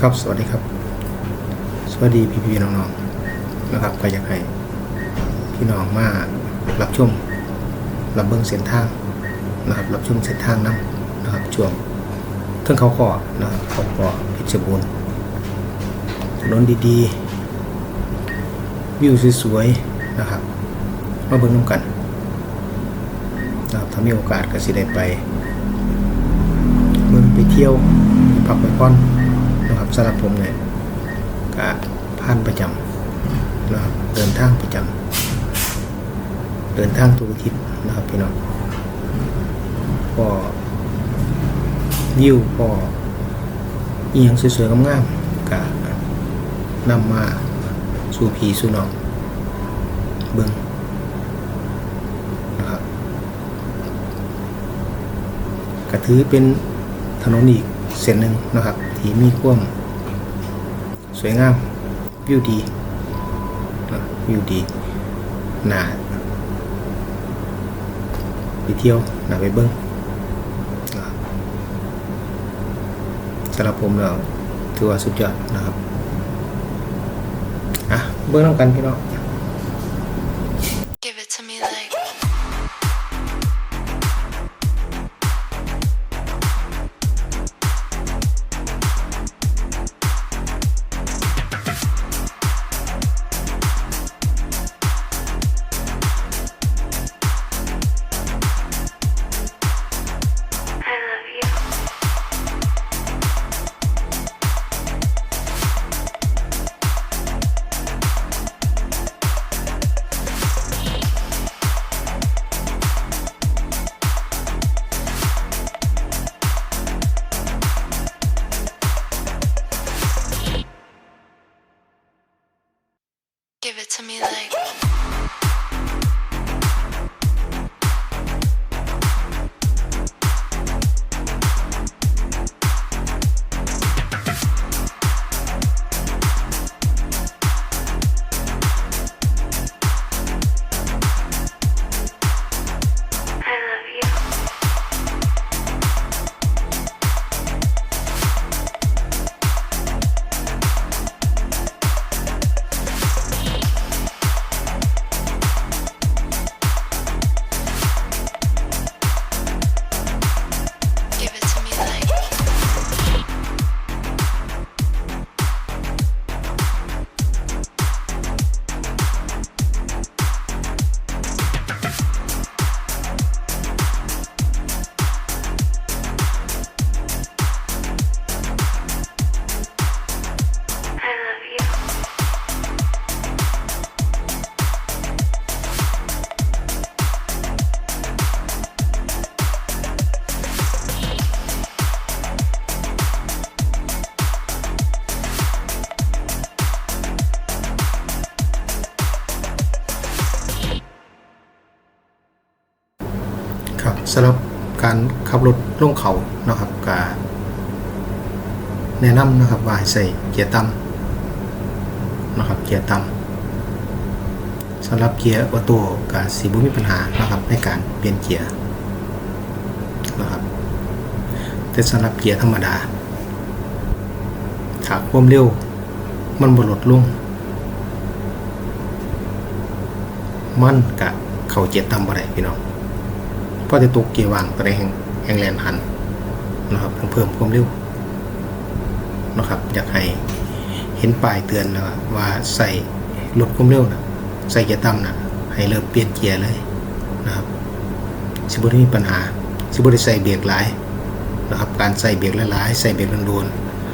ครับสวัสดีครับ สวัสดีพี่พี่ๆน้องๆนะครับก็อยากให้พี่น้องมารับชมรับเบิ้งเส้นทางนะครับรับชมเส้นทางน้ำนะครับช่วงเทิงเขาก่อนะครับเขาก่อเพชรบูรณ์ถนนดีๆ วิวสวยๆนะครับมาเบิ้งน้ำกันนะครับถ้ามีโอกาสก็สิได้ไปเมืองไปเที่ยวพักไปผ่อน นะครับสำหรับผมเนี่ยก็ผ่านประจำนะครับเดินทางประจำเดินทางทุกอาทิตย์นะครับพี่น้องก็วิวก็อีหยังสวยๆงามๆก็นำมาสู่ผีสู่น้องเบิ่งนะครับก็ถือเป็นถนนอีกเส้นหนึ่งนะครับ ที่มีความ สวยงาม วิวดีวิวดีน่าไปเที่ยวน่าไปเบิ้งสำหรับผมแล้วถือว่าสุดยอดนะครับ อะ เบิ้งน้ำกันพี่น้อง สำหรับการขับรถลงเขานะครับกาแนะนำนะครับว่าให้ใส่เกียร์ต่ำนะครับเกียร์ต่ำสำหรับเกียร์ออโต้กับสีบุมีปัญหานะครับในการเปลี่ยนเกียร์นะครับแต่สำหรับเกียร์ธรรมดาขาความเร็วมันบลดลงมันกะเข่าเกียร์ต่ำบ่ได้พี่น้อง พอจะตกเกียร์ว่างตอนแห่งแห่งแลนหันนะครับเพิ่มความเร็วนะครับอยากให้เห็นป้ายเตือนนะว่าใส่ลดความเร็วนะใส่เกียร์ต่ำนะให้เริ่มเปลี่ยนเกียร์เลยนะครับสิบุได้มีปัญหาสิบุได้ใส่เบรกหลายนะครับการใส่เบรกหลายๆใส่เบรกโดน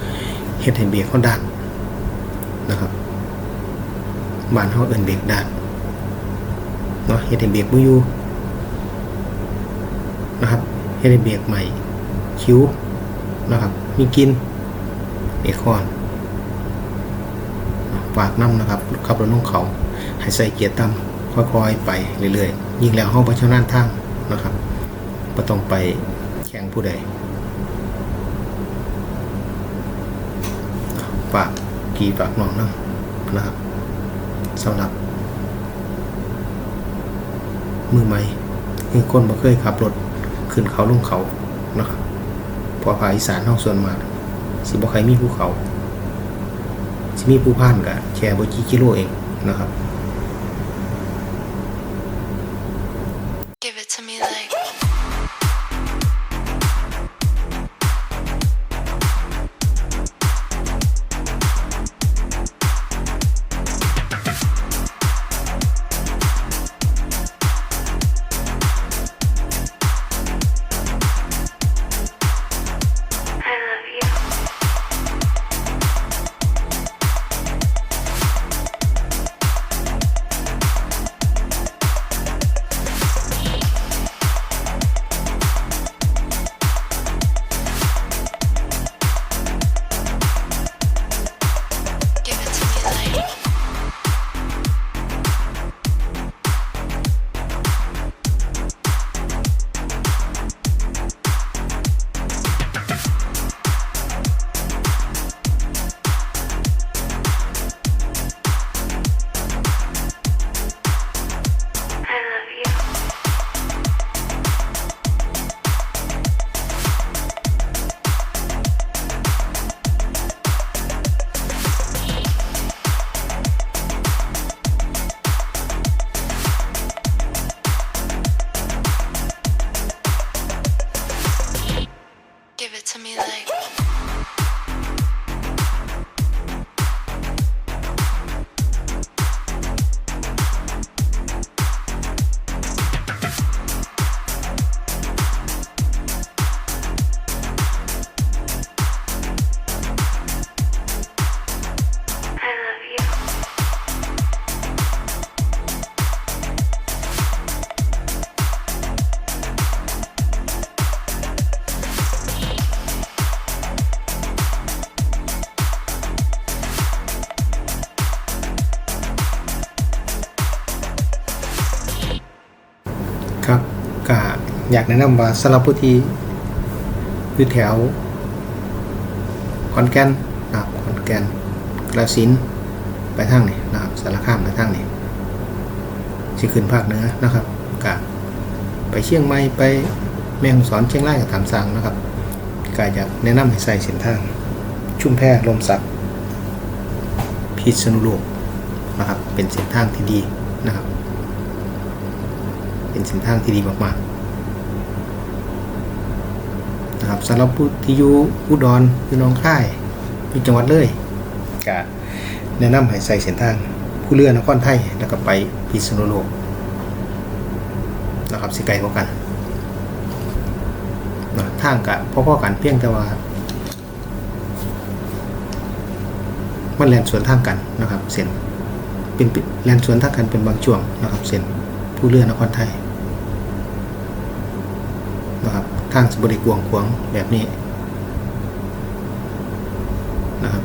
ๆเฮ็ดให้เบรกเขาดันนะครับบ้านเขาเอิ้นเบรกดันเนาะเฮ็ดให้เบรกบ่อยู่ นะครับให้ได้เบรกใหม่คิ้วนะครับมีกินเอคอนฝากน้ำนะครับขับรถน้องเขาให้ใส่เกียร์ต่ำค่อยๆไปเรื่อยๆ ยิ่งแล้วห้องประชานาทางนะครับไ่ต้องไปแข่งผู้ใดฝากกี่ฝากน้องน้ำนะครับสำหรับ มือใหม่คือคนบ่เคยขับรถ ขึ้นเขาลงเขานะครับพอภาคอีสานห้องส่วนมากสิบ่ใครมีภูเขาสิมีภูผ่านกะแค่บ่กี่กิโลเองนะครับ ก็อยากแนะนำว่าสำหรับผู้ที่อยู่แถวขอนแก่นนะครับขอนแก่นกระสินไปทางนี้นะครับสารคามไปทางนี้สิขึ้นภาคเหนือนะครับก็ไปเชียงใหม่ไปแม่ฮ่องสอนเชียงรายก็ตามสั่งนะครับก็อยากแนะนำให้ใส่เส้นทาง ชุ่มแพลมสักพิษณุโลกนะครับเป็นเส้นทางที่ดีนะครับ เป็นเส้นทางที่ดีมากๆนะครับสำหรับผู้ที่อยู่อุดรอยู่หนองคายอยู่จังหวัดเลยก็แนะนำให้ใส่เส้นทางผู้เรือนครไทยแล้วก็ไปพิษณุโลกนะครับสิไกลกว่ากันนะทางกะพอๆกันเพียงแต่ว่ามันแลนสวนทางกันนะครับเส้นเป็นแลนสวนทางกันเป็นบางช่วงนะครับเส้นผู้เรือนครไทย นะครับทางสบริกวงขวงแบบนี้นะครับ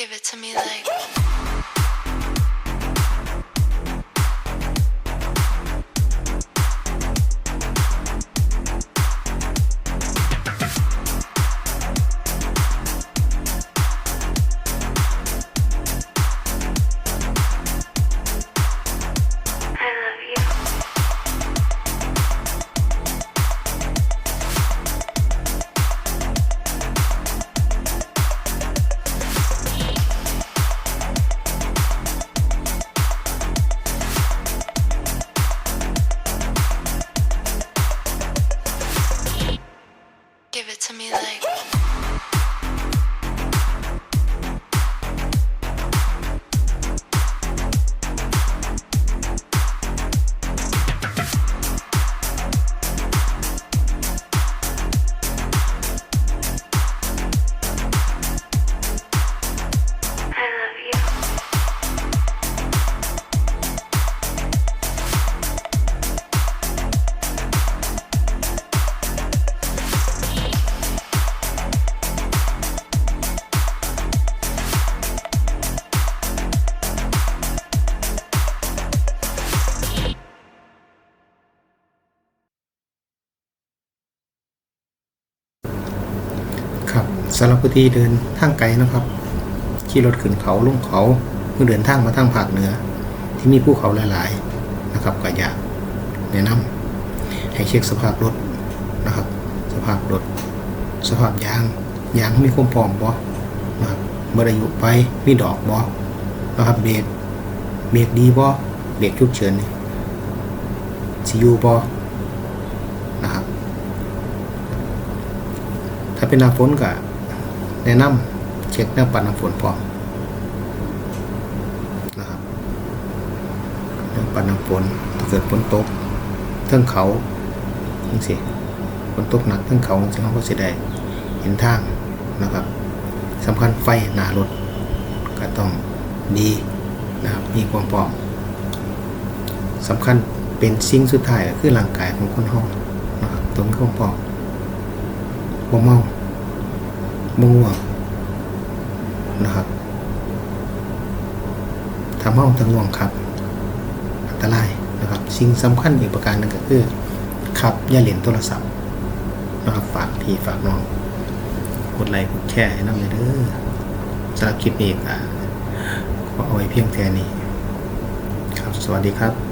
Give it to me like. สำหรับผู้ที่เดินทางไกลนะครับ ขี่รถขึ้นเขาลงเขาเมื่อเดินทางมาทางภาคเหนือ ที่มีภูเขาหลายๆนะครับก็อยากแนะนำให้เช็คสภาพรถนะครับ สภาพรถ สภาพยางยางมีความพร้อมบ่นะครับเมื่ออายุไปมีดอกบ่นะครับเบรกเบรกดีบ่เบรกฉุกเฉินนี่สิอยู่บ่นะครับ ถ้าเป็นหน้าฝนก็ แนะนำเช็คแนวปัดน้ำฝนพร้อมนะครับแนวปัดน้ำฝนถ้าเกิดฝนตกเทิงเขาจังซี่ฝนตกหนักเทิงเขาจังซี่เราก็สิได้เห็นทางนะครับสำคัญไฟหน้ารถก็ต้องดีนะครับมีความพร้อมสำคัญเป็นสิ่งสุดท้ายก็คือร่างกายของคนเฮานะครับต้องมีความพร้อมบ่เมา บ่ง่วงนะครับถ้าเมาถ้าง่วงครับอันตรายนะครับสิ่งสำคัญอีกประการหนึงก็คือขับอย่าเล่นโทรศัพท์นะครับฝากพี่ฝากน้องกดไลค์กดแชร์ให้น้ำเลยเด้อสำหรับคลิปนี้ก็ขอเอาไว้เพียงแค่นี้ ครับ สวัสดีครับ